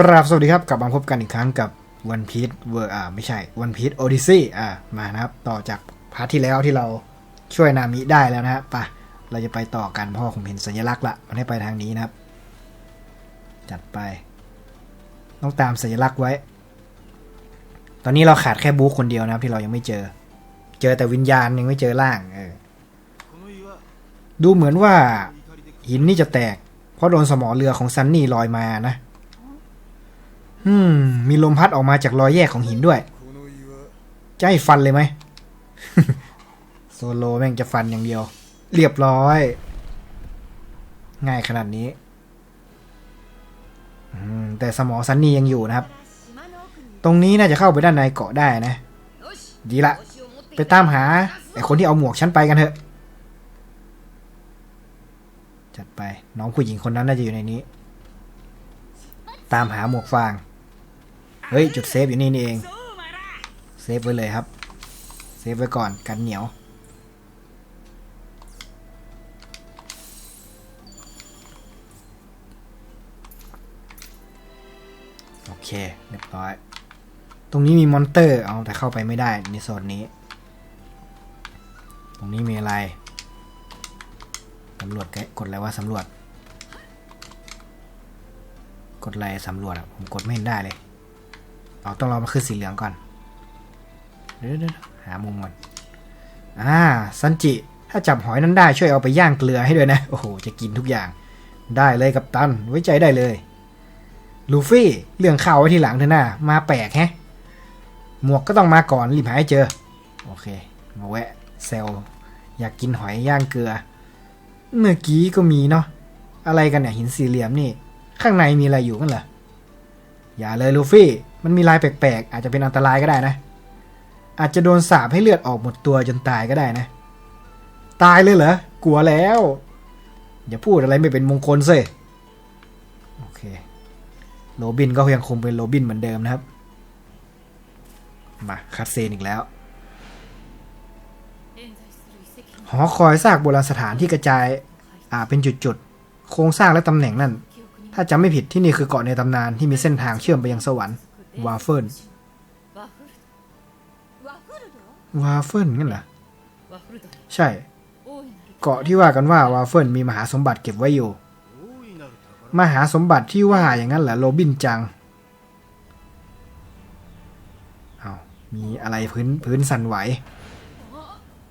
กราบสวัสดีครับ กลับมาพบกันอีกครั้งกับ One Piece เวอร์อ่าไม่ใช่ One Piece Odyssey อ่ามานะครับ ต่อจากพาร์ทที่แล้วที่เราช่วยนามิได้แล้วนะฮะไปะเราจะไปต่อกันเพราะว่าผมเห็นสัญลักษณ์ละ มันให้ไปทางนี้นะครับ จัดไป ต้องตามสัญลักษณ์ไว้ ตอนนี้เราขาดแค่บู๊คนเดียวนะครับที่เรายังไม่เจอ เจอแต่วิญญาณยังไม่เจอร่างเออดูเหมือนว่าหินนี่จะแตก เพราะโดนสมอเรือของซันนี่ลอยมานะ อืม มีลมพัดออกมาจากรอยแยกของหินด้วย จะให้ฟันเลยไหม โซโลแม่งจะฟันอย่างเดียว เรียบร้อย ง่ายขนาดนี้ แต่สมอซันนียังอยู่นะครับ ตรงนี้น่าจะเข้าไปด้านในเกาะได้นะ ดีละ ไปตามหาไอคนที่เอาหมวกฉันไปกันเถอะ จัดไป น้องผู้หญิงคนนั้นน่าจะอยู่ในนี้ ตามหาหมวกฟาง เฮ้ย จุดเซฟอยู่นี่นี่เอง เซฟไว้เลยครับ เซฟไว้ก่อนกันเหนียว โอเค เรียบร้อย ตรงนี้มีมอนเตอร์ เอาแต่เข้าไปไม่ได้ในโซนนี้ ตรงนี้มีอะไร สำรวจแกกดอะไรว่าสำรวจ กดอะไรสำรวจอะ ผมกดไม่เห็นได้เลย เอาต้องรอมาขึ้นสีเหลืองก่อนเดี๋ยวหามุมก่อนอ่าซันจิ ถ้าจับหอยนั้นได้ช่วยเอาไปย่างเกลือให้ด้วยนะ โอ้โห จะกินทุกอย่าง ได้เลยกับตัน ไว้ใจได้เลย ลูฟี่ เรื่องข้าวไว้ทีหลังเถอะนะมาแปลกแฮะ หมวกก็ต้องมาก่อนรีบหาให้เจอ โอเค มาแวะเซลอยากกินหอยย่างเกลือ เมื่อกี้ก็มีเนาะ อะไรกันเนี่ยหินสี่เหลี่ยมนี่ ข้างในมีอะไรอยู่กันเหรอ อย่าเลยลูฟี่มันมีลายแปลกๆ อาจจะเป็นอันตรายก็ได้นะ อาจจะโดนสาปให้เลือดออกหมดตัวจนตายก็ได้นะ ตายเลยเหรอ กลัวแล้ว อย่าพูดอะไรไม่เป็นมงคลสิโอเค โรบินก็ยังคงเป็นโรบินเหมือนเดิมนะครับ มาคัดเซนอีกแล้ว หอคอยซากโบราณสถานที่กระจาย อ่าเป็นจุดๆ โครงสร้างและตำแหน่งนั่น ถ้าจำไม่ผิดที่นี่คือเกาะในตำนานที่มีเส้นทางเชื่อมไปยังสวรรค์ วาเฟิลวาเฟิลงั้นเหรอ ใช่ เกาะที่ว่ากันว่าวาเฟิลมีมหาสมบัติเก็บไว้อยู่ มหาสมบัติที่ว่าอย่างนั้นเหรอโรบินจัง เอามีอะไรพื้นพื้นสั่นไหว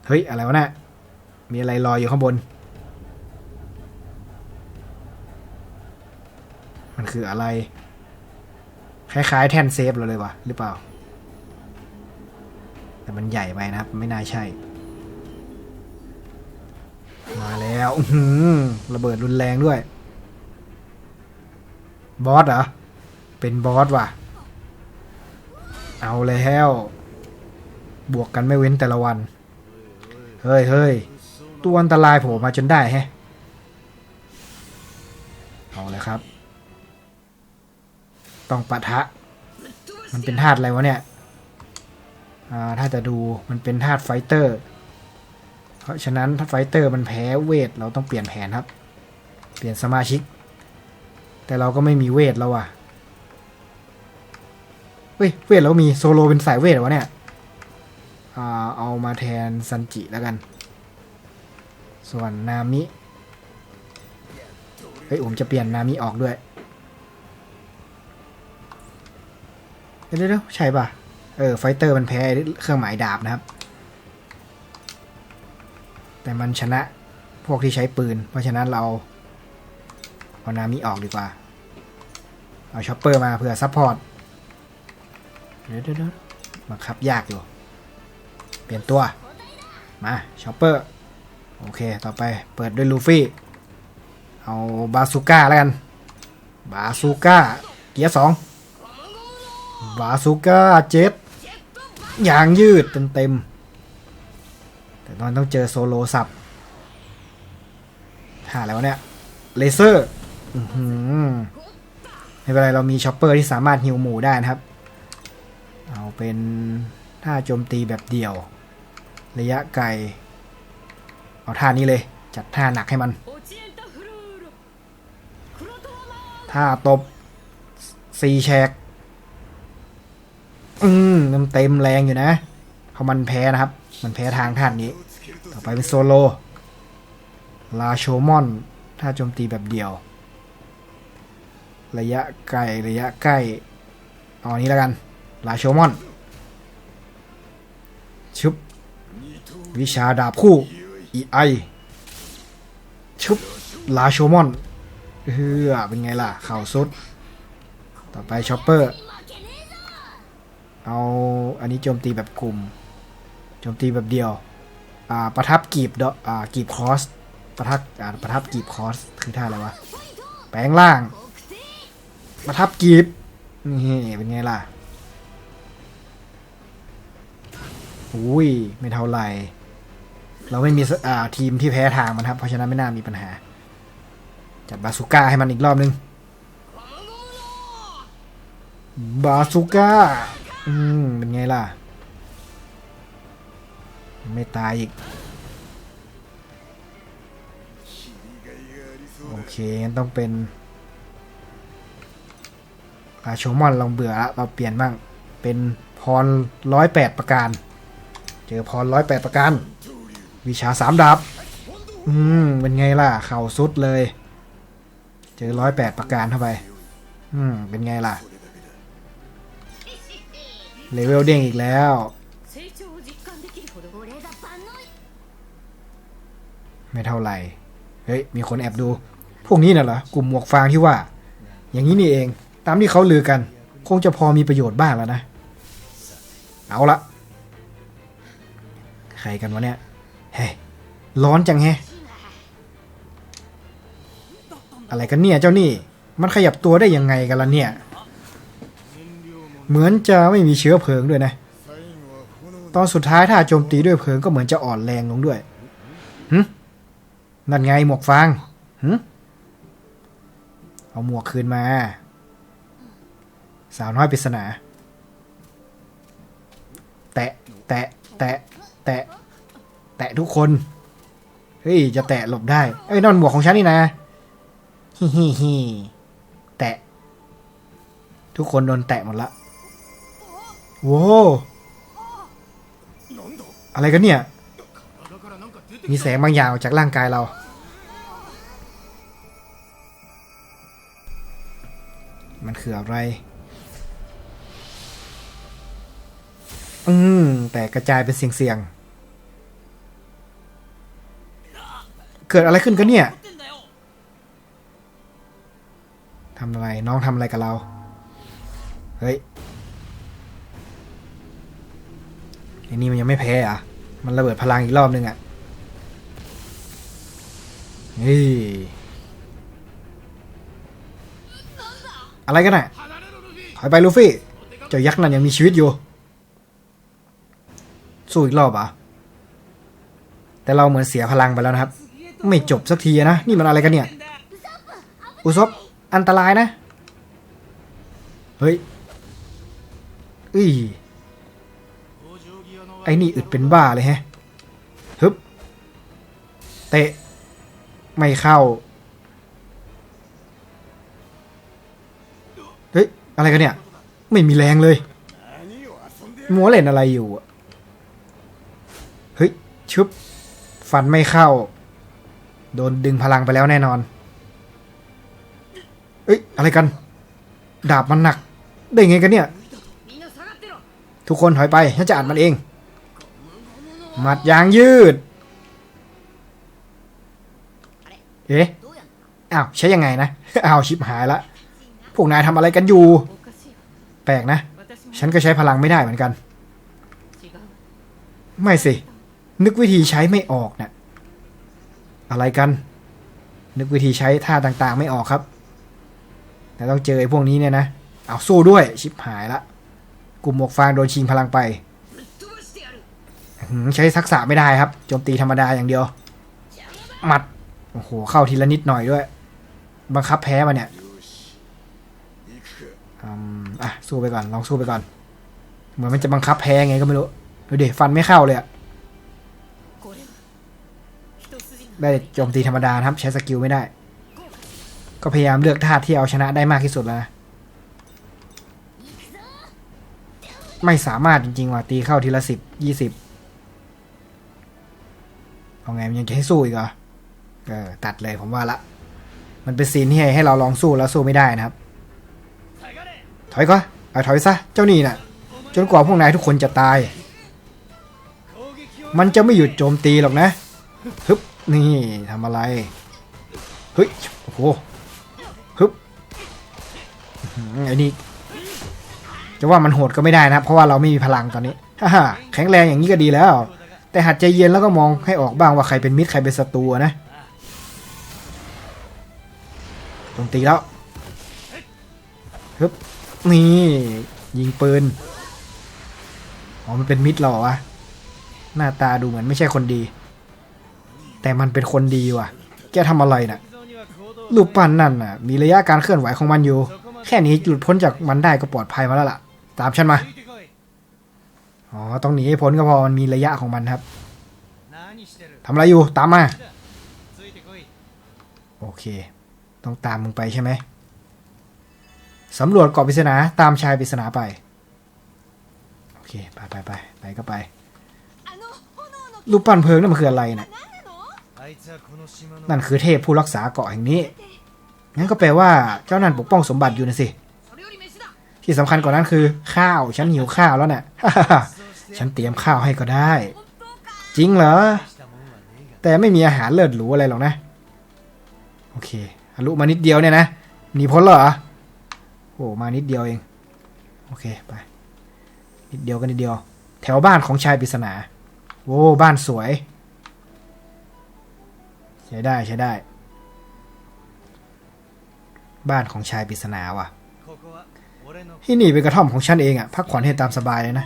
เฮ้ย อะไรวะเนะี่ยมีอะไรลอยอยู่ข้างบน มันคืออะไร คล้ายๆ แท่นเซฟเราเลยวะหรือเปล่า แต่มันใหญ่ไปนะครับ ไม่น่าใช่ มาแล้วระเบิดรุนแรงด้วย บอสเหรอ เป็นบอสว่ะ เอาแล้ว บวกกันไม่เว้นแต่ละวัน เฮ้ยเฮ้ยตัวอันตรายโผล่มาจนได้แฮะเอาเลยครับ ต้องปะทะ มันเป็นธาตุอะไรวะเนี่ยอ่าถ้าจะดูมันเป็นธาตุไฟเตอร์ เพราะฉะนั้นถ้าไฟเตอร์มันแพ้เวท เราต้องเปลี่ยนแผนครับ เปลี่ยนสมาชิก แต่เราก็ไม่มีเวทแล้วว่ะเฮ้ยเวทเรามีโซโลเป็นสายเวทเหรอวะเนี่ยอ่าเอามาแทนซันจิแล้วกัน ส่วนนามิ เฮ้ยผมจะเปลี่ยนนามิออกด้วย เดี๋ยวใช่ป่ะ เออ ไฟเตอร์มันแพ้เครื่องหมายดาบนะครับ แต่มันชนะพวกที่ใช้ปืน เพราะฉะนั้นเราเอานามิออกดีกว่า เอาช็อปเปอร์มาเผื่อซัพพอร์ต เดี๋ยวเดี๋ยวบังคับยากอยู่ เปลี่ยนตัว มาช็อปเปอร์ โอเค ต่อไปเปิดด้วยลูฟี่ เอาบาซูก้าแล้วกัน บาซูก้า เกียร์สอง บาซูก้าเจ็ตยางยืดเต็มเต็มๆแต่ตอนต้องเจอโซโลสับหาอะไรวะเนี่ยเลเซอร์อื้อหือไม่เป็นไรเรามีช็อปเปอร์ที่สามารถฮิวหมูได้นะครับ เอาเป็นท่าโจมตีแบบเดี่ยว ระยะไกล เอาท่านี้เลย จัดท่าหนักให้มัน ท่าตบสี่แฉก อืมมันเต็มแรงอยู่นะเพราะมันแพ้นะครับ มันแพ้ทางท่านนี้ ต่อไปเป็นโซโล ลาโชมอน ถ้าโจมตีแบบเดียว ระยะไกลระยะใกล้เอาอันนี้แล้วกัน ลาโชมอน ชุบ วิชาดาบคู่อีไอชุบ ลาโชมอนเฮือเป็นไงล่ะ เข่าสุด ต่อไปชอปเปอร์ เอาอันนี้โจมตีแบบกลุ่ม โจมตีแบบเดียว อ่า ประทับกีบดอกอ่ากีบคอส ประทับอ่าประทับกีบคอส คือท่าอะไรวะ แปลงร่าง ประทับกีบ นี่เป็นไงล่ะอุ้ย ไม่เท่าไหร่ เราไม่มีอ่าทีมที่แพ้ทางมันครับ เพราะฉะนั้นไม่น่ามีปัญหา จัดบาสุก้าให้มันอีกรอบนึง บาสุก้า อืม เป็นไงล่ะ ไม่ตายอีก โอเคงั้นต้องเป็นอาโชมอนลองเบื่อละเราเปลี่ยนบ้าง เป็นพรร้อยแปดประการ เจอพรร้อยแปดประการ วิชาสามดาบ อืม เป็นไงล่ะ เข่าสุดเลย เจอร้อยแปดประการเข้าไป อืม เป็นไงล่ะ เลเวลเด้งอีกแล้ว ไม่เท่าไหร่ เฮ้ย มีคนแอบดู พวกนี้น่ะเหรอกลุ่มหมวกฟางที่ว่า อย่างนี้นี่เอง ตามที่เขาลือกัน คงจะพอมีประโยชน์บ้างแล้วนะ เอาละ ใครกันวะเนี่ย เฮ้ย ร้อนจังแฮะ อะไรกันเนี่ยเจ้านี่ มันขยับตัวได้ยังไงกันล่ะเนี่ย เหมือนจะไม่มีเชื้อเพลิงด้วยนะ ตอนสุดท้ายถ้าโจมตีด้วยเพลิงก็เหมือนจะอ่อนแรงลงด้วยหึนั่นไงหมวกฟางหึเอาหมวกคืนมา สาวน้อยปริศนา แตะ แตะ แตะ แตะ แตะทุกคน เฮ้ย จะแตะหลบได้ เอ้ยนั่นหมวกของฉันนี่นะฮิฮิฮิแตะ ทุกคนโดนแตะหมดละ โว้วอะไรกันเนี่ย มีแสงบางอย่างออกจากร่างกายเรา มันคืออะไร อืม แต่กระจายเป็นเสียงๆ เกิดอะไรขึ้นกันเนี่ยทำอะไร น้องทำอะไรกับเรา เฮ้ย ไอ้นี่มันยังไม่แพ้อะ มันระเบิดพลังอีกรอบนึงอะเฮ้ยอะไรกันน่ะถอยไปลูฟี่ เจ้ายักษ์นั่นยังมีชีวิตอยู่ สู้อีกรอบอะ แต่เราเหมือนเสียพลังไปแล้วนะครับ ไม่จบสักทีนะ นี่มันอะไรกันเนี่ย อุซบอันตรายนะ เฮ้ย อุ้ย ไอ้นี่อึดเป็นบ้าเลยแฮะฮึบเตะ ไม่เข้า เฮ้ย อะไรกันเนี่ย ไม่มีแรงเลยมัวเล่นอะไรอยู่เฮ้ย ชึบ ฟันไม่เข้า โดนดึงพลังไปแล้วแน่นอน เอ้ย อะไรกัน ดาบมันหนัก ได้ไงกันเนี่ย ทุกคนถอยไปฉันจะอ่านมันเอง หมัดยางยืด เอ๊ะ อ้าว ใช้ยังไงนะ อ้าว ชิบหายละ พวกนายทำอะไรกันอยู่ แปลกนะ ฉันก็ใช้พลังไม่ได้เหมือนกัน ไม่สิ นึกวิธีใช้ไม่ออกนะ่ะอะไรกัน นึกวิธีใช้ท่าต่างๆ ไม่ออกครับ แต่ต้องเจอไอ้พวกนี้เนี่ยนะ เอาสู้ด้วย ชิบหายละ กลุ่มหมวกฟางโดนชิงพลังไป ใช้ทักษะไม่ได้ครับ โจมตีธรรมดาอย่างเดียว หมัด โอ้โห เข้าทีละนิดหน่อยด้วย บังคับแพ้มาเนี่ยอะ สู้ไปก่อน ลองสู้ไปก่อน เหมือนมันจะบังคับแพ้ไงก็ไม่รู้ ดูดิ ฟันไม่เข้าเลยอะได้โจมตีธรรมดาครับ ใช้สกิลไม่ได้ ก็พยายามเลือกท่าที่เอาชนะได้มากที่สุดแล้วไม่สามารถจริงๆว่ะตีเข้าทีละสิบยี่สิบ เอาไงมันยังจะให้สู้อีกเหรอเออตัดเลยผมว่าละ มันเป็นซีนที่ให้เราลองสู้แล้วสู้ไม่ได้นะครับ ถอยก็เอาถอยซะ เจ้านี่น่ะ จนกว่าพวกนายทุกคนจะตาย มันจะไม่หยุดโจมตีหรอกนะฮึบนี่ทำอะไรเฮ้ยโอ้โหฮึบไอ้นี่จะว่ามันโหดก็ไม่ได้นะ เพราะว่าเราไม่มีพลังตอนนี้ฮ่าฮ่าแข็งแรงอย่างนี้ก็ดีแล้ว แต่หัดใจเย็นแล้วก็มองให้ออกบ้างว่าใครเป็นมิตรใครเป็นศัตรูนะโจมตีแล้วฮึบนี่ยิงปืนอ๋อมันเป็นมิตรหรอวะหน้าตาดูเหมือนไม่ใช่คนดี แต่มันเป็นคนดีว่ะ แกทำอะไรน่ะรูปปั้นนั่นน่ะ มีระยะการเคลื่อนไหวของมันอยู่ แค่นี้หลุดพ้นจากมันได้ก็ปลอดภัยมาแล้วล่ะ ตามฉันมา อ๋อ ต้องหนีให้พ้นก็พอ มันมีระยะของมันครับ ทำอะไรอยู่ ตามมา โอเค ต้องตามมึงไปใช่ไหมสำรวจเกาะปริศนา ตามชายปริศนาไป โอเค ไปไปไปไปก็ไป รูปปั้นเพลิงนั่นมันคืออะไรนะนั่นคือเทพผู้รักษาเกาะแห่งนี้ งั้นก็แปลว่าเจ้านั่นปกป้องสมบัติอยู่นะสิ ที่สำคัญกว่านั้นคือ ข้าว ฉันหิวข้าวแล้วเนะี่ย ฉันเตรียมข้าวให้ก็ได้ จริงเหรอ แต่ไม่มีอาหารเลิศหรูอะไรหรอกนะ โอเคอลุมานิดเดียวเนี่ยนะหนีพ้นเหรอโอ้มานิดเดียวเอง โอเคไป นิดเดียวกันนิดเดียว แถวบ้านของชายปริศนาโอ้บ้านสวย ใช้ได้ใช้ได้ บ้านของชายปริศนาว่ะ ที่นี่เป็นกระท่อมของฉันเองอะ่ะ พักผ่อนให้ตามสบายเลยนะ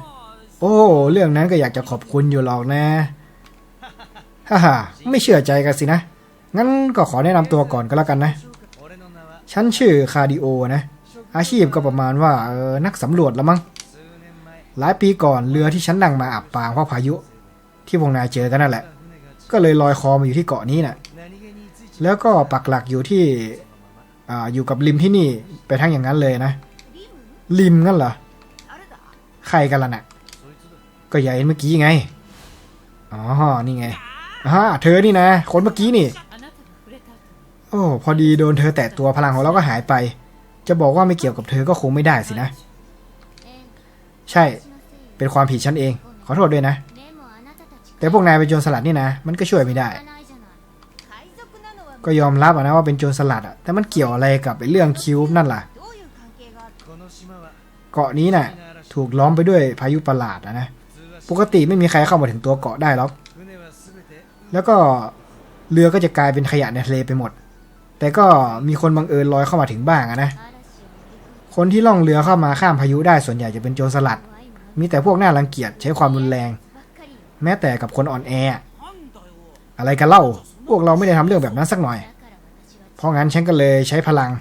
โอ้ เรื่องนั้นก็อยากจะขอบคุณอยู่หรอกนะฮ่าฮ่าไม่เชื่อใจกันสินะ งั้นก็ขอแนะนำตัวก่อนก็แล้วกันนะ ฉันชื่อคาร์ดิโอนะ อาชีพก็ประมาณว่าเออนักสำรวจละมั้ง หลายปีก่อนเรือที่ฉันนั่งมาอับปางเพราะพายุ ที่พวกนายเจอกันนั่นแหละ ก็เลยลอยคอมาอยู่ที่เกาะนี้นะ่ะ แล้วก็ปักหลักอยู่ที่ออยู่กับริมที่นี่ไปทั้งอย่างนั้นเลยนะ ริมงั้นเหรอ ใครกันล่ะนะ่ะ ก็ยายเมื่อกี้ไง อ๋อ นี่ไงฮ่าเธอนี่นะ คนเมื่อกี้นี่ โอ้พอดีโดนเธอแตะตัวพลังของเราก็หายไป จะบอกว่าไม่เกี่ยวกับเธอก็คงไม่ได้สินะ ใช่ เป็นความผิดฉันเอง ขอโทษด้วยนะ แต่พวกนายเป็นโจรสลัดนี่นะ มันก็ช่วยไม่ได้ ก็ยอมรับนะว่าเป็นโจรสลัดอะแต่มันเกี่ยวอะไรกับเรื่องคิวบนั่นล่ะ เกาะนี้น่ะ ถูกล้อมไปด้วยพายุประหลาดนะ ปกติไม่มีใครเข้ามาถึงตัวเกาะได้หรอก แล้วก็เรือก็จะกลายเป็นขยะในทะเลไปหมด แต่ก็มีคนบังเอิญลอยเข้ามาถึงบ้างนะ คนที่ล่องเรือเข้ามาข้ามพายุได้ส่วนใหญ่จะเป็นโจรสลัด มีแต่พวกหน่ารังเกียจใช้ความรุนแรง แม้แต่กับคนอ่อนแอ อะไรกันเล่า พวกเราไม่ได้ทำเรื่องแบบนั้นสักหน่อย เพราะงั้นฉันก็เลยใช้พลัง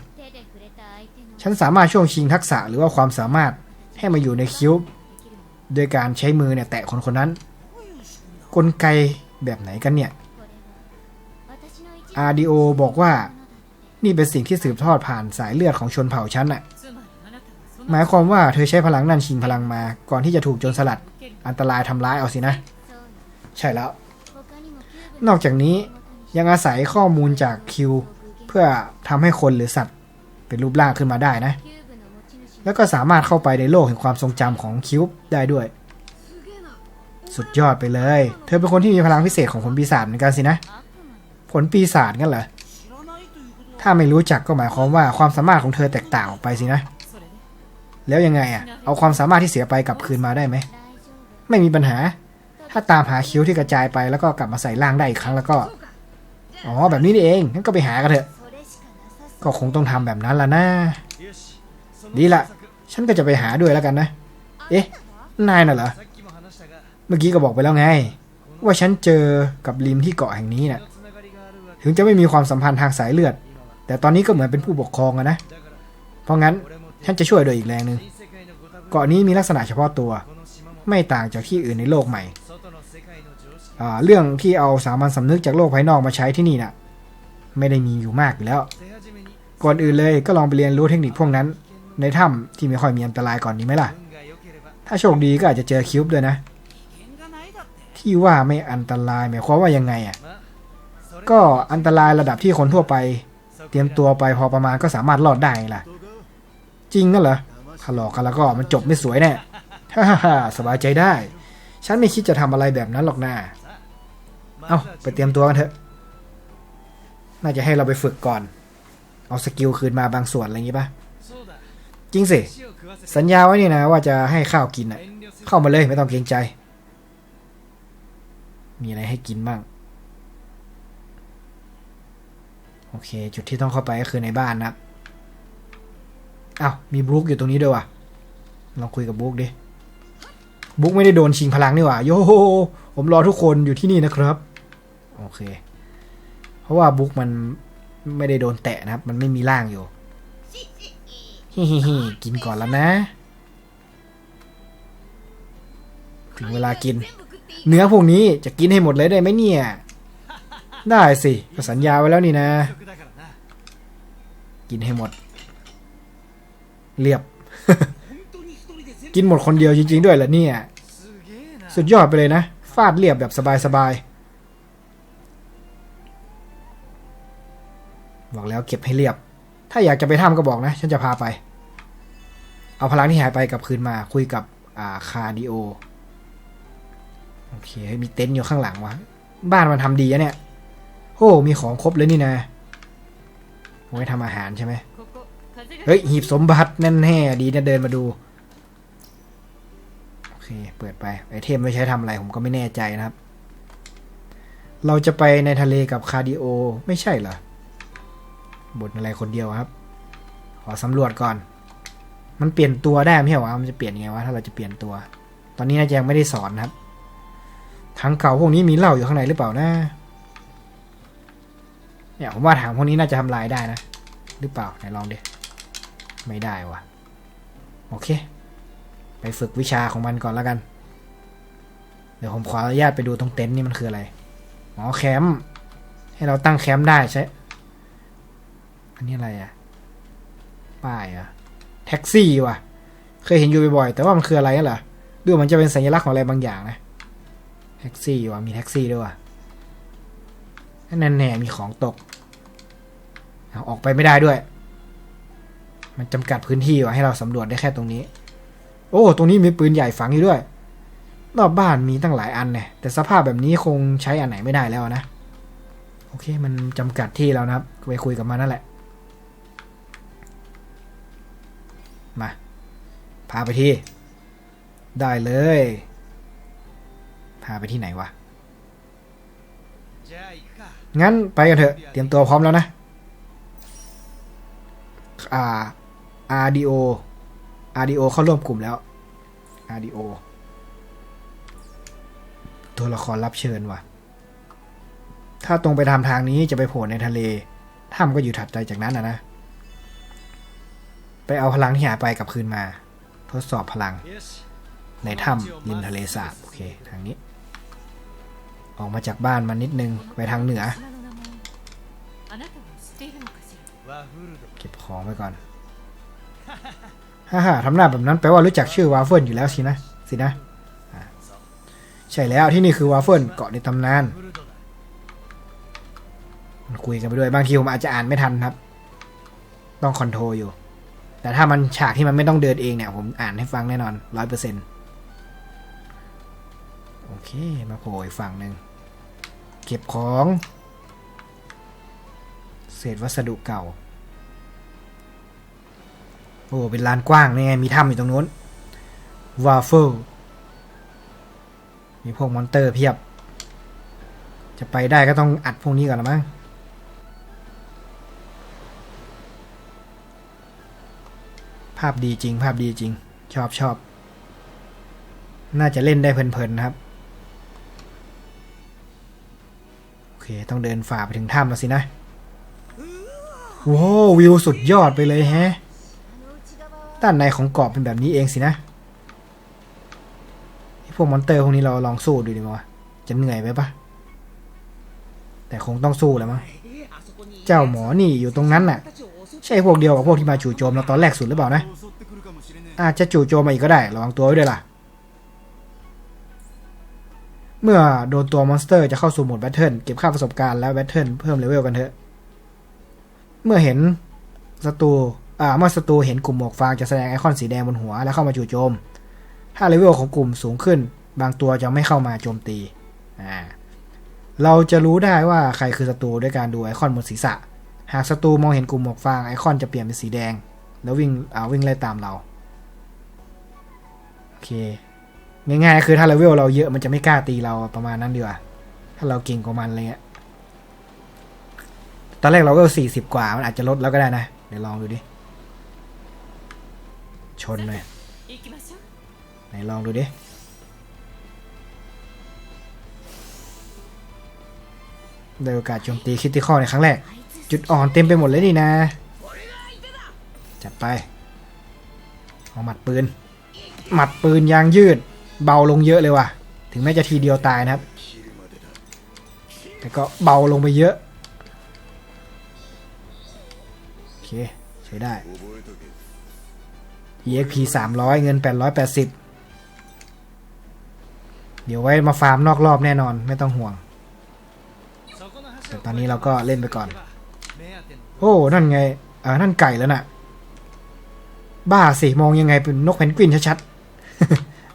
ฉันสามารถช่วงชิงทักษะหรือว่าความสามารถให้มาอยู่ในคิวบ โดยการใช้มือเนี่ยแตะคนคนนั้น กลไกแบบไหนกันเนี่ยอาร์ดิโอบอกว่านี่เป็นสิ่งที่สืบทอดผ่านสายเลือดของชนเผ่าชั้น่ะหมายความว่าเธอใช้พลังนั่นชิงพลังมา ก่อนที่จะถูกโจรสลัด อันตรายทำร้ายเอาสินะ ใช่แล้ว นอกจากนี้ยังอาศัยข้อมูลจากคิว เพื่อทำให้คนหรือสัตว์เป็นรูปร่างขึ้นมาได้นะ แล้วก็สามารถเข้าไปในโลกแห่งความทรงจำของคิวบได้ด้วย สุดยอดไปเลย เธอเป็นคนที่มีพลังพิเศษของผลปีศาจเหมือนกันสินะ ผลปีศาจงั้นเหรอ ถ้าไม่รู้จักก็หมายความว่าความสามารถของเธอแตกต่างออกไปสินะ แล้วยังไงอะ เอาความสามารถที่เสียไปกลับคืนมาได้ไหม ไม่มีปัญหา ถ้าตามหาคิ้วที่กระจายไปแล้วก็กลับมาใส่ร่างได้อีกครั้งแล้วก็ อ๋อแบบนี้นี่เอง งั้นก็ไปหากันเถอะ ก็คงต้องทำแบบนั้นละนะดีละ ฉันก็จะไปหาด้วยแล้วกันนะ เอ๊ะ นายน่ะเหรอ เมื่อกี้ก็บอกไปแล้วไง ว่าฉันเจอกับริมที่เกาะแห่งนี้น่ะ ถึงจะไม่มีความสัมพันธ์ทางสายเลือด แต่ตอนนี้ก็เหมือนเป็นผู้ปกครองอะนะ เพราะงั้นฉันจะช่วยโดยอีกแรงหนึ่งเกาะนี้มีลักษณะเฉพาะตัว ไม่ต่างจากที่อื่นในโลกใหม่อ่าเรื่องที่เอาสามัญสำนึกจากโลกภายนอกมาใช้ที่นี่น่ะ ไม่ได้มีอยู่มากอยู่แล้ว ก่อนอื่นเลยก็ลองไปเรียนรู้เทคนิคพวกนั้น ในถ้ำที่ไม่ค่อยมีอันตรายก่อนนี้ไหมล่ะ ถ้าโชคดีก็อาจจะเจอคิวบ์ด้วยนะ ที่ว่าไม่อันตรายหมายความว่ายังไงอะ ก็อันตรายระดับที่คนทั่วไป เตรียมตัวไปพอประมาณก็สามารถรอดได้ล่ะ จริงนั่นเหรอถ้าลอกกันแล้วก็มันจบไม่สวยแน่ฮ่าฮ่าสบายใจได้ ฉันไม่คิดจะทำอะไรแบบนั้นหรอกนะเอาไปเตรียมตัวกันเถอะ น่าจะให้เราไปฝึกก่อน เอาสกิลคืนมาบางส่วนอะไรอย่างนี้ปะ่ะ จริงสิ สัญญาไว้นี่นะว่าจะให้ข้าวกินอนะเข้ามาเลยไม่ต้องเกรงใจ มีอะไรให้กินบ้าง โอเค จุดที่ต้องเข้าไปก็คือในบ้านนะอา้าวมีบรู๊กอยู่ตรงนี้ด้วยว่ะลองคุยกับบรู๊กดิบรู๊กไม่ได้โดนชิงพลังนี่วะโยโหผมรอทุกคนอยู่ที่นี่นะครับ โอเค เพราะว่าบรู๊กมันไม่ได้โดนแตะนะครับ มันไม่มีร่างอยู่ ฮิฮิฮิกินก่อนแล้วนะ ถึงเวลากิน เนื้อพวกนี้จะกินให้หมดเลยได้ไหมเนี่ย ได้สิสัญญาไว้แล้วนี่นะ กินให้หมด เรียบ กินหมดคนเดียวจริง ๆ ด้วยเหรอเนี่ย สุดยอดไปเลยนะ ฟาดเรียบแบบสบายๆบอกแล้วเก็บให้เรียบ ถ้าอยากจะไปถ้ำก็บอกนะ ฉันจะพาไป เอาพลังที่หายไปกับคืนมา คุยกับอ่าคาร์ดิโอ โอเค มีเต็นท์อยู่ข้างหลังวะ บ้านมันทำดีนะเนี่ย โอ้มีของครบเลยนี่นะผมไปทำอาหารใช่ไหมเฮ้ย หีบสมบัติแน่แน่ดีนะเดินมาดู โอเค เปิดไป ไอเทมไม่ใช้ทำอะไร ผมก็ไม่แน่ใจนะครับ เราจะไปในทะเลกับคาร์ดิโอ ไม่ใช่เหรอ บนอะไรคนเดียวครับ ขอสำรวจก่อน มันเปลี่ยนตัวได้ไม่ใช่เหรอวะมันจะเปลี่ยนยังไงวะถ้าเราจะเปลี่ยนตัว ตอนนี้นาจะยังไม่ได้สอนนะครับถังเก่าพวกนี้มีเหล้าอยู่ข้างในหรือเปล่านะเนี่ยผมว่าถังพวกนี้น่าจะทำลายได้นะ หรือเปล่าไหนลองดิไม่ได้วะโอเค ไปฝึกวิชาของมันก่อนแล้วกัน เดี๋ยวผมขออนุญาตไปดูตรงเต็นท์นี่มันคืออะไรอ๋อแคมป์ให้เราตั้งแคมป์ได้ใช่ อันนี้อะไรอะป้ายอะแท็กซี่ว่ะ เคยเห็นอยู่บ่อยๆ แต่ว่ามันคืออะไรกันเหรอดูมันจะเป็นสัญลักษณ์ของอะไรบางอย่างนะ แท็กซี่ว่ะ มีแท็กซี่ด้วยว่ะนั่นแน่มีของตกเอาออกไปไม่ได้ด้วย มันจำกัดพื้นที่ว่ะให้เราสำรวจได้แค่ตรงนี้ โอ้ ตรงนี้มีปืนใหญ่ฝังอยู่ด้วย รอบบ้านมีตั้งหลายอันเนี่ย แต่สภาพแบบนี้คงใช้อันไหนไม่ได้แล้วนะ โอเค มันจำกัดที่แล้วนะครับ ไปคุยกับมันนั่นแหละ มา พาไปที่ ได้เลย พาไปที่ไหนวะ งั้นไปกันเถอะ เตรียมตัวพร้อมแล้วนะ อ่า RDO RDO เข้าร่วมกลุ่มแล้ว RDO ตัวละครรับเชิญว่ะ ถ้าตรงไปทำทางนี้จะไปโผล่ในทะเลถ้ำก็อยู่ถัดใจจากนั้นนะนะ ไปเอาพลังที่หายไปกลับคืนมา ทดสอบพลัง ในถ้ำริมทะเลสาบโอเคทางนี้ ออกมาจากบ้านมานิดนึง ไปทางเหนือ เก็บของไว้ก่อนฮ่าฮ่าทำหน้าแบบนั้นแปลว่ารู้จักชื่อวาเฟิลอยู่แล้วสินะ สินะ ใช่แล้วที่นี่คือวาเฟิลเกาะในตำนานคุยกันไปด้วยบางทีผมอาจจะอ่านไม่ทันครับ ต้องคอนโทรอยู่ แต่ถ้ามันฉากที่มันไม่ต้องเดินเองเนี่ย ผมอ่านให้ฟังแน่นอนร้อยเปอร์เซ็นต์โอเค มาโผล่อีกฝั่งหนึ่งเก็บของ เศษวัสดุเก่า โอ้เป็นลานกว้างนี่ไง มีถ้ำอยู่ตรงนู้นวาฟเฟิลมีพวกมอนเตอร์เพียบ จะไปได้ก็ต้องอัดพวกนี้ก่อนละมั้ง ภาพดีจริง ภาพดีจริง ชอบชอบ น่าจะเล่นได้เพลินๆนะครับ โอเค ต้องเดินฝ่าไปถึงถ้ำแล้วสินะว้าววิวสุดยอดไปเลยแฮะ ด้านในของเกาะเป็นแบบนี้เองสินะพวกมอนเตอร์พวกนี้เราลองสู้ดูดีไหมวะจะเหนื่อยไปปะแต่คงต้องสู้แล้วมั้ง เจ้าหมอนี่อยู่ตรงนั้นน่ะ ใช่พวกเดียวกับพวกที่มาจู่โจมเราตอนแรกสุดหรือเปล่านะ อาจจะจู่โจมมาอีกก็ได้ระวังตัวไว้ด้วยล่ะ เมื่อโดนตัวมอนสเตอร์จะเข้าสู่โหมดแบทเทิลเก็บค่าประสบการณ์แล้วแบทเทิลเพิ่มเลเวลกันเถอะ เมื่อเห็นศัตรูอ่าเมื่อศัตรูเห็นกลุ่มหมวกฟางจะแสดงไอคอนสีแดงบนหัวแล้วเข้ามาจู่โจม ถ้าเลเวลของกลุ่มสูงขึ้น บางตัวจะไม่เข้ามาโจมตี อ่า เราจะรู้ได้ว่าใครคือศัตรูด้วยการดูไอคอนบนศีรษะ หากศัตรูมองเห็นกลุ่มหมวกฟางไอคอนจะเปลี่ยนเป็นสีแดง แล้ววิ่งเอาวิ่งไล่ตามเรา โอเคง่ายๆคือถ้าเลเวลเราเยอะมันจะไม่กล้าตีเราประมาณนั้นดีกว่า ถ้าเราเก่งกว่ามันเลยะยตอนแรกเราก็สี่สิบกว่ามันอาจจะลดแล้วก็ได้นะ เดี๋ยวลองดูดิ ชนเลยไหนลองดูดิได้โอกาสโจมตีคิติคอในครั้งแรก จุดอ่อนเต็มไปหมดเลยนี่นะ จัดไป เอาหมัดปืน หมัดปืนยางยืด เบาลงเยอะเลยว่ะ ถึงแม้จะทีเดียวตายนะครับ แต่ก็เบาลงไปเยอะ โอเค ใช้ได้ EXP 300 เงิน 880 เดี๋ยวไว้มาฟาร์มนอกรอบแน่นอนไม่ต้องห่วง แต่ตอนนี้เราก็เล่นไปก่อน โอ้ นั่นไง อ่า นั่นไก่แล้วน่ะ บ้าสิ มองยังไงเป็นนกเพนกวินชัด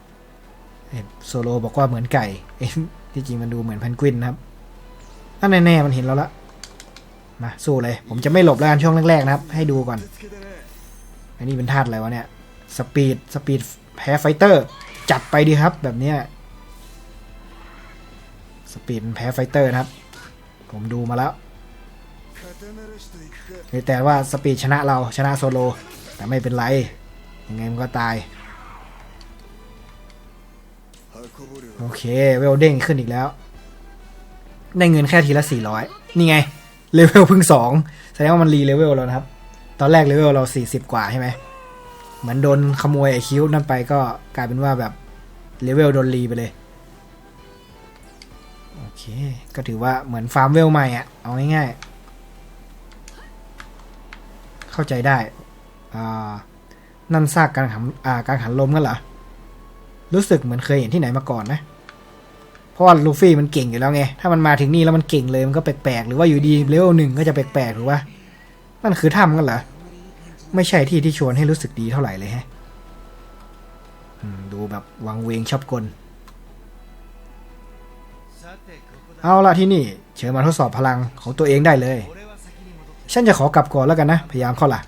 ๆเห็นโซโลบอกว่าเหมือนไก่เอ้ยที่จริงมันดูเหมือนเพนกวินนะครับนั่นแน่ๆมันเห็นเราละ มาสู้เลย ผมจะไม่หลบแล้วกันช่วงแรกๆนะครับ ให้ดูก่อน อันนี้เป็นธาตุอะไรวะเนี่ย สปีด สปีดแพ้ไฟเตอร์ จัดไปดีครับ แบบเนี้ย สปีดแพ้ไฟเตอร์นะครับ ผมดูมาแล้ว แต่ว่าสปีดชนะเราชนะโซโล แต่ไม่เป็นไร ยังไงมันก็ตาย โอเค เวลเด้งขึ้นอีกแล้ว ได้เงินแค่ทีละ 400 นี่ไง เลเวลเพิ่งสองแสดงว่ามันรีเลเวลแล้วนะครับ ตอนแรกเลเวลเรา 40 กว่าใช่ไหม เหมือนโดนขโมยไอคิวนั่นไปก็กลายเป็นว่าแบบเลเวลโดนรีไปเลยโอเค ก็ถือว่าเหมือนฟาร์มเวลใหม่อะเอาง่ายๆ เข้าใจได้นั่นซากการหันการหันลมกันเหรอ รู้สึกเหมือนเคยเห็นที่ไหนมาก่อนนะ เพราะว่าลูฟี่มันเก่งอยู่แล้วไง ถ้ามันมาถึงนี่แล้วมันเก่งเลยมันก็แปลกๆ หรือว่าอยู่ดีเลเวลหนึ่งก็จะแปลกๆหรือว่า นั่นคือถ้ำกันเหรอ ไม่ใช่ที่ที่ชวนให้รู้สึกดีเท่าไหร่เลยฮะดูแบบวังเวงชอบกล เอาละที่นี่ เชิญมาทดสอบพลังของตัวเองได้เลย ฉันจะขอกลับก่อนแล้วกันนะ พยายามเข้าล่ะ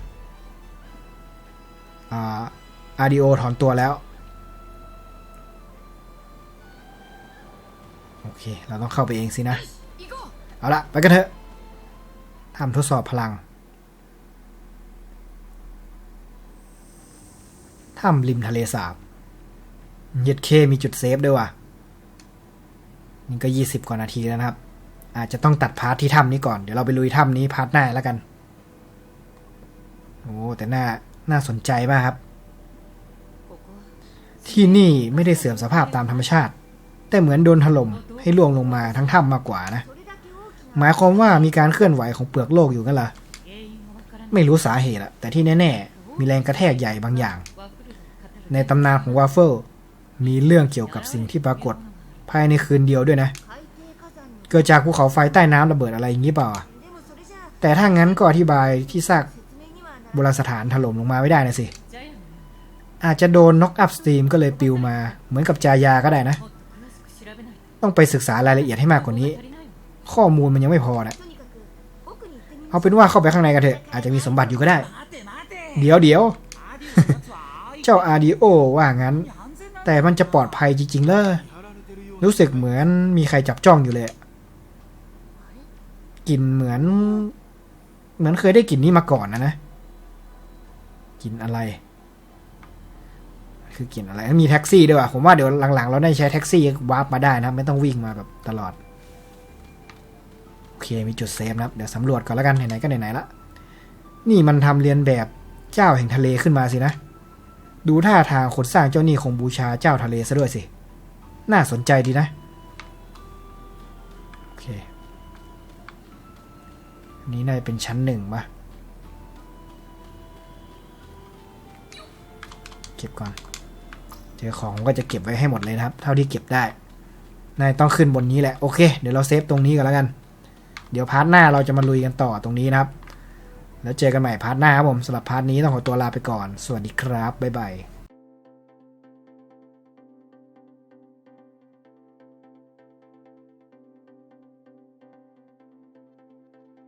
อาร์ดีโอถอนตัวแล้ว โอเค เราต้องเข้าไปเองสินะ เอาละไปกันเถอะทำทดสอบพลังถ้ำริมทะเลสาบเย็ดเคมีจุดเซฟด้วยว่ะ นี่ก็ยี่สิบกว่านาทีแล้วนะครับ อาจจะต้องตัดพาร์ทที่ถ้ำนี้ก่อน เดี๋ยวเราไปลุยถ้ำนี้พาร์ทหน้าแล้วกัน โอ้แต่น่าน่าสนใจมากครับ ที่นี่ไม่ได้เสื่อมสภาพตามธรรมชาติ แต่เหมือนโดนถล่มให้ล่วงลงมาทั้งถ้ำมากกว่านะ หมายความว่ามีการเคลื่อนไหวของเปลือกโลกอยู่กันละไม่รู้สาเหตุละแต่ที่แน่ ๆ มีแรงกระแทกใหญ่บางอย่าง ในตำนานของวาเฟิลมีเรื่องเกี่ยวกับสิ่งที่ปรากฏภายในคืนเดียวด้วยนะ เกิดจากภูเขาไฟใต้น้ำระเบิดอะไรอย่างนี้เปล่า แต่ถ้างั้นก็อธิบายที่ซากโบราณสถานถล่มลงมาไม่ได้นะสิ อาจจะโดนน็อกอัพสตรีมก็เลยปิวมา เหมือนกับจายาก็ได้นะ ต้องไปศึกษารายละเอียดให้มากกว่านี้ ข้อมูลมันยังไม่พอนะเอาเป็นว่าเข้าไปข้างในกันเถอะ อาจจะมีสมบัติอยู่ก็ได้ เดี๋ยวเดี๋ยว เจ้าอาร์ดิโอว่างั้น แต่มันจะปลอดภัยจริงๆเลยรู้สึกเหมือนมีใครจับจ้องอยู่เลย กลิ่นเหมือน เหมือนเคยได้กลิ่นนี้มาก่อนนะนะกลิ่นอะไร คือกลิ่นอะไร มีแท็กซี่ด้วยว่ะผมว่าเดี๋ยวหลังๆ เราได้ใช้แท็กซี่วาร์ปมาได้นะ ไม่ต้องวิ่งมาแบบตลอด โอเคมีจุดเซฟนะครับเดี๋ยวสำรวจก่อนแล้วกันไหนๆก็ไหนๆละนี่มันทำเรียนแบบเจ้าแห่งทะเลขึ้นมาสินะ ดูท่าทางคนสร้างเจ้านี่คงบูชาเจ้าทะเลซะด้วยสิ น่าสนใจดีนะ นี้นาจะเป็นชั้นหนึ่งปะเก็บก่อน เจอของก็จะเก็บไว้ให้หมดเลยนะครับ เท่าที่เก็บได้ นายต้องขึ้นบนนี้แหละ โอเค เดี๋ยวเราเซฟตรงนี้กันแล้วกัน เดี๋ยวพาร์ทหน้าเราจะมาลุยกันต่อตรงนี้นะครับ แล้วเจอกันใหม่พาร์ทหน้าครับผมสำหรับพาร์ทนี้ต้องขอตัวลาไปก่อน สวัสดีครับ บ๊ายบาย